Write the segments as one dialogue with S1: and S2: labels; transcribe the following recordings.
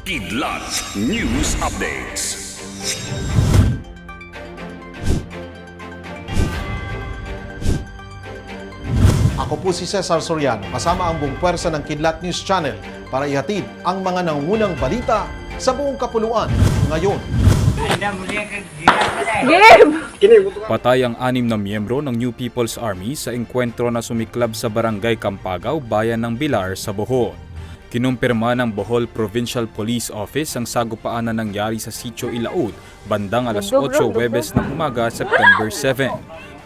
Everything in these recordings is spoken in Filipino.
S1: Kidlat News Updates.
S2: Ako po si Cesar Soriano, kasama ang buong pwersa ng Kidlat News Channel para ihatid ang mga nangungunang balita sa buong kapuluan. Ngayon,
S3: Game!
S4: Patay ang anim na miyembro ng New People's Army sa engkwentro na sumiklab sa barangay Campagaw, bayan ng Bilar sa Bohol. Kinumpirma ng Bohol Provincial Police Office ang sagupaan na nangyari sa Sitio Ilaud bandang alas 8 Webes ng umaga, September 7.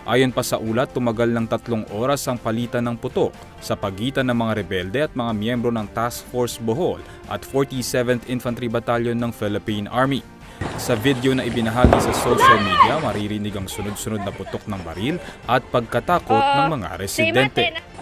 S4: Ayon pa sa ulat, tumagal ng tatlong oras ang palitan ng putok sa pagitan ng mga rebelde at mga miyembro ng Task Force Bohol at 47th Infantry Battalion ng Philippine Army. Sa video na ibinahagi sa social media, maririnig ang sunod-sunod na putok ng baril at pagkatakot ng mga residente.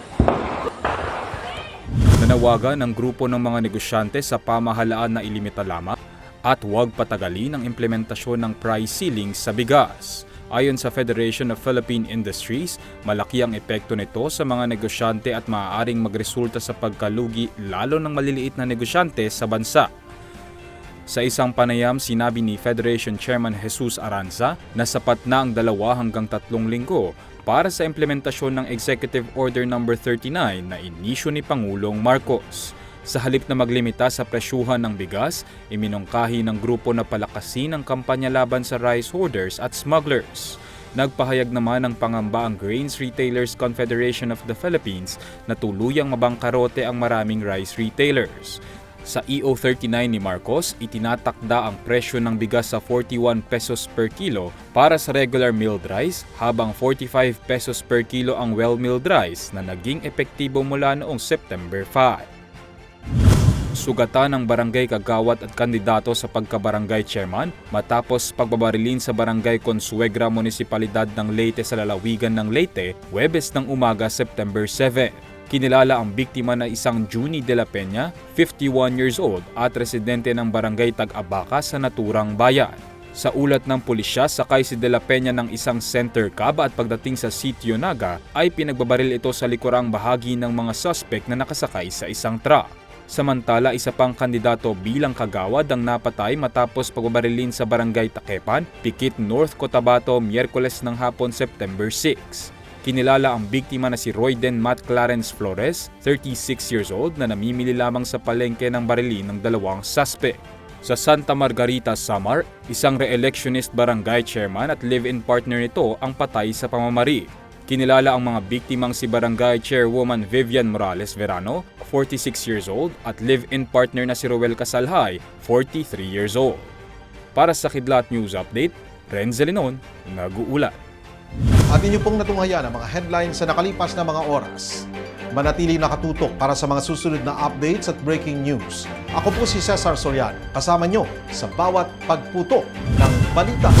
S4: Nanawagan ng grupo ng mga negosyante sa pamahalaan na ilimita lamang at huwag patagalin ang implementasyon ng price ceiling sa bigas. Ayon sa Federation of Philippine Industries, malaki ang epekto nito sa mga negosyante at maaaring magresulta sa pagkalugi lalo ng maliliit na negosyante sa bansa. Sa isang panayam, sinabi ni Federation Chairman Jesus Aranza na sapat na ang dalawa hanggang tatlong linggo para sa implementasyon ng Executive Order No. 39 na inisyo ni Pangulong Marcos. Sa halip na maglimita sa presyuhan ng bigas, iminungkahi ng grupo na palakasin ang kampanya laban sa rice hoarders at smugglers. Nagpahayag naman ng pangamba ang Grains Retailers Confederation of the Philippines na tuluyang mabangkarote ang maraming rice retailers. Sa EO39 ni Marcos, itinatakda ang presyo ng bigas sa 41 pesos per kilo para sa regular milled rice, habang 45 pesos per kilo ang well-milled rice na naging epektibo mula noong September 5. Sugatan ng barangay kagawat at kandidato sa pagkabarangay chairman matapos pagbabarilin sa barangay Consuegra Munisipalidad ng Leyte sa lalawigan ng Leyte, Webes ng umaga September 7. Kinilala ang biktima na isang Juni de la Peña, 51 years old at residente ng barangay Tag-Abaca sa naturang bayan. Sa ulat ng pulisya, sakay si De La Peña ng isang center cab at pagdating sa sitio Naga ay pinagbabaril ito sa likurang bahagi ng mga suspect na nakasakay sa isang truck. Samantala, isa pang kandidato bilang kagawad ang napatay matapos pagbabarilin sa barangay Takepan, Pikit, North Cotabato, Miyerkules ng hapon September 6. Kinilala ang biktima na si Royden Matt Clarence Flores, 36 years old, na namimili lamang sa palengke ng barilin ng dalawang suspect. Sa Santa Margarita, Samar, isang re-electionist barangay chairman at live-in partner nito ang patay sa pamamari. Kinilala ang mga biktimang si Barangay Chairwoman Vivian Morales Verano, 46 years old, at live-in partner na si Roel Casalhay, 43 years old. Para sa Kidlat News Update, Renzel Linon, nag-uulat.
S2: At inyo pong natunghayan ang mga headlines sa nakalipas na mga oras. Manatili nakatutok para sa mga susunod na updates at breaking news. Ako po si Cesar Soriano, kasama nyo sa bawat pagputo ng balita.